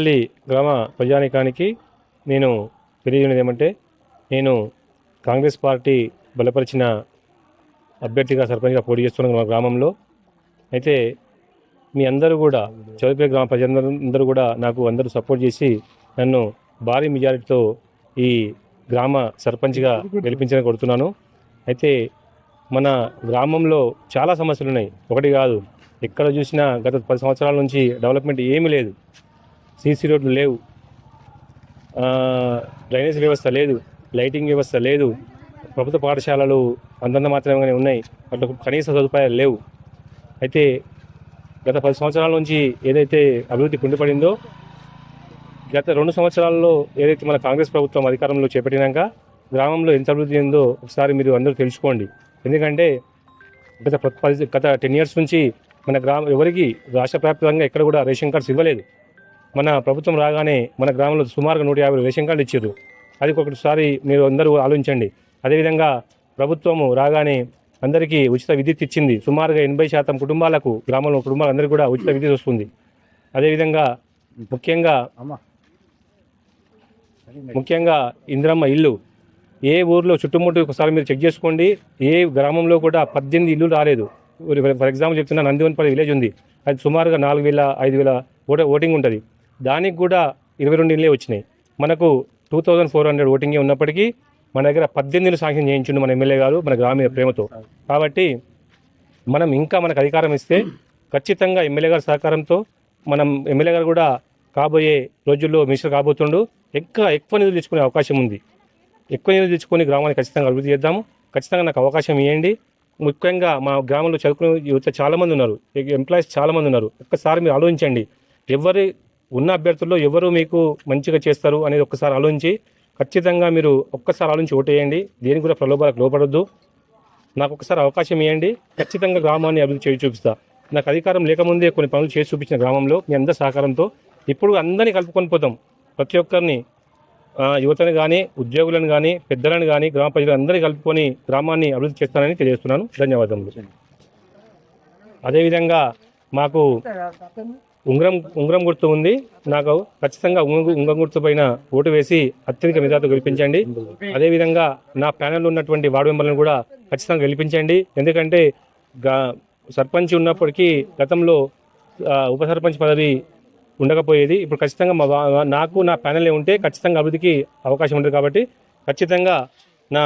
పల్లి గ్రామ ప్రజానికానికి నేను తెలియజేయడం ఏమంటే నేను కాంగ్రెస్ పార్టీ బలపరిచిన అభ్యర్థిగా సర్పంచ్గా పోటీ చేస్తున్నాను మా గ్రామంలో. అయితే మీ అందరూ కూడా చౌదరిపేట గ్రామ ప్రజలందరూ కూడా నాకు అందరూ సపోర్ట్ చేసి నన్ను భారీ మెజారిటీతో ఈ గ్రామ సర్పంచ్గా గెలిపించని కొడుతున్నాను అయితే మన గ్రామంలో చాలా సమస్యలు ఉన్నాయి ఒకటి కాదు ఎక్కడ చూసినా గత పది సంవత్సరాల నుంచి డెవలప్మెంట్ ఏమీ లేదు. సీసీ రోడ్లు లేవు. డ్రైనేజ్ వ్యవస్థ లేదు లైటింగ్ వ్యవస్థ లేదు ప్రభుత్వ పాఠశాలలు అంతంత మాత్రమే ఉన్నాయి వాటికి కనీస సదుపాయాలు లేవు. అయితే గత పది సంవత్సరాల నుంచి ఏదైతే అభివృద్ధి కుండిపడిందో గత రెండు సంవత్సరాల్లో ఏదైతే మన కాంగ్రెస్ ప్రభుత్వం అధికారంలో చేపట్టినాక గ్రామంలో ఎంత అభివృద్ధి ఉందో ఒకసారి మీరు అందరూ తెలుసుకోండి. ఎందుకంటే గత పది గత టెన్ ఇయర్స్ నుంచి మన గ్రామ ఎవరికి రాష్ట్ర వ్యాప్తంగా ఎక్కడ కూడా రేషన్ కార్డ్స్ ఇవ్వలేదు. మన ప్రభుత్వం రాగానే మన గ్రామంలో సుమారుగా నూట యాభై రేషన్ కార్డులు ఇచ్చారు. అది ఒకటిసారి మీరు అందరూ ఆలోచించండి. అదేవిధంగా ప్రభుత్వము రాగానే అందరికీ ఉచిత విద్యుత్ ఇచ్చింది. సుమారుగా ఎనభై శాతం కుటుంబాలకు గ్రామంలో కుటుంబాలందరికీ కూడా ఉచిత విద్యుత్ వస్తుంది. అదేవిధంగా ముఖ్యంగా ముఖ్యంగా ఇందిరమ్మ ఇల్లు. ఏ ఊర్లో చుట్టుముట్టు ఒకసారి మీరు చెక్ చేసుకోండి. ఏ గ్రామంలో కూడా పద్దెనిమిది ఇల్లు రాలేదు. ఫర్ ఎగ్జాంపుల్ చెప్తున్నా నందివన్పల్లి విలేజ్ ఉంది. అది సుమారుగా నాలుగు వేల ఐదు వేల ఓట ఓటింగ్ ఉంటుంది. దానికి కూడా ఇరవై రెండు ఇళ్ళే వచ్చినాయి. మనకు టూ థౌజండ్ ఫోర్ హండ్రెడ్ ఓటింగే ఉన్నప్పటికీ మన దగ్గర పద్దెనిమిది శాంక్షన్ చేయించుండు మన ఎమ్మెల్యే గారు మన గ్రామీణ ప్రేమతో. కాబట్టి మనం ఇంకా మనకు అధికారం ఇస్తే ఖచ్చితంగా ఎమ్మెల్యే గారి సహకారంతో మనం ఎమ్మెల్యే గారు కూడా కాబోయే రోజుల్లో మినిస్టర్ కాబోతుండు. ఎక్కువ ఎక్కువ నిధులు తెచ్చుకునే అవకాశం ఉంది. ఎక్కువ నిధులు తెచ్చుకొని గ్రామాన్ని ఖచ్చితంగా అభివృద్ధి చేద్దాము ఖచ్చితంగా నాకు అవకాశం ఇవ్వండి ముఖ్యంగా మా గ్రామంలో చదువుకునే యువత చాలామంది ఉన్నారు. ఎంప్లాయీస్ చాలామంది ఉన్నారు. ఒక్కసారి మీరు ఆలోచించండి. ఎవరి ఉన్న అభ్యర్థుల్లో ఎవరు మీకు మంచిగా చేస్తారు అనేది ఒక్కసారి ఆలోచించి ఖచ్చితంగా మీరు ఒక్కసారి ఆలోచించి ఓటేయండి దేనికి కూడా ప్రలోభాలకు లోపడొద్దు నాకు ఒకసారి అవకాశం ఇవ్వండి ఖచ్చితంగా గ్రామాన్ని అభివృద్ధి చేసి చూపిస్తా. నాకు అధికారం లేకముందే కొన్ని పనులు చేసి చూపించిన గ్రామంలో మీ అందరి సహకారంతో ఇప్పుడు అందరినీ కలుపుకొని పోతాం. ప్రతి ఒక్కరిని యువతను కానీ ఉద్యోగులను కానీ పెద్దలను కానీ గ్రామ ప్రజలందరినీ కలుపుకొని గ్రామాన్ని అభివృద్ధి చేస్తానని తెలియజేస్తున్నాను. ధన్యవాదములు. అదేవిధంగా మాకు ఉంగరం ఉంగరం గుర్తు ఉంది. నాకు ఖచ్చితంగా ఉంగ- ఉంగరం గుర్తు పైన ఓటు వేసి అత్యధిక మెజార్టీ గెలిపించండి. అదేవిధంగా నా ప్యానెల్ ఉన్నటువంటి వార్డు మెంబర్లను కూడా ఖచ్చితంగా గెలిపించండి. ఎందుకంటే సర్పంచ్ ఉన్నప్పటికీ గతంలో ఉప సర్పంచ్ పదవి ఉండకపోయేది. ఇప్పుడు ఖచ్చితంగా మా నాకు నా ప్యానెల్ ఉంటే ఖచ్చితంగా అభివృద్ధికి అవకాశం ఉంటుంది కాబట్టి ఖచ్చితంగా నా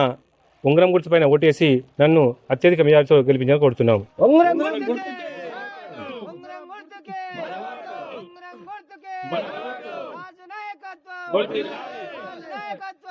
ఉంగరం గుర్తు పైన ఓటేసి నన్ను అత్యధిక మెజార్టీతో గెలిపించాలని కోరుతున్నాము बाजूला एकत्व बाजूला एकत्व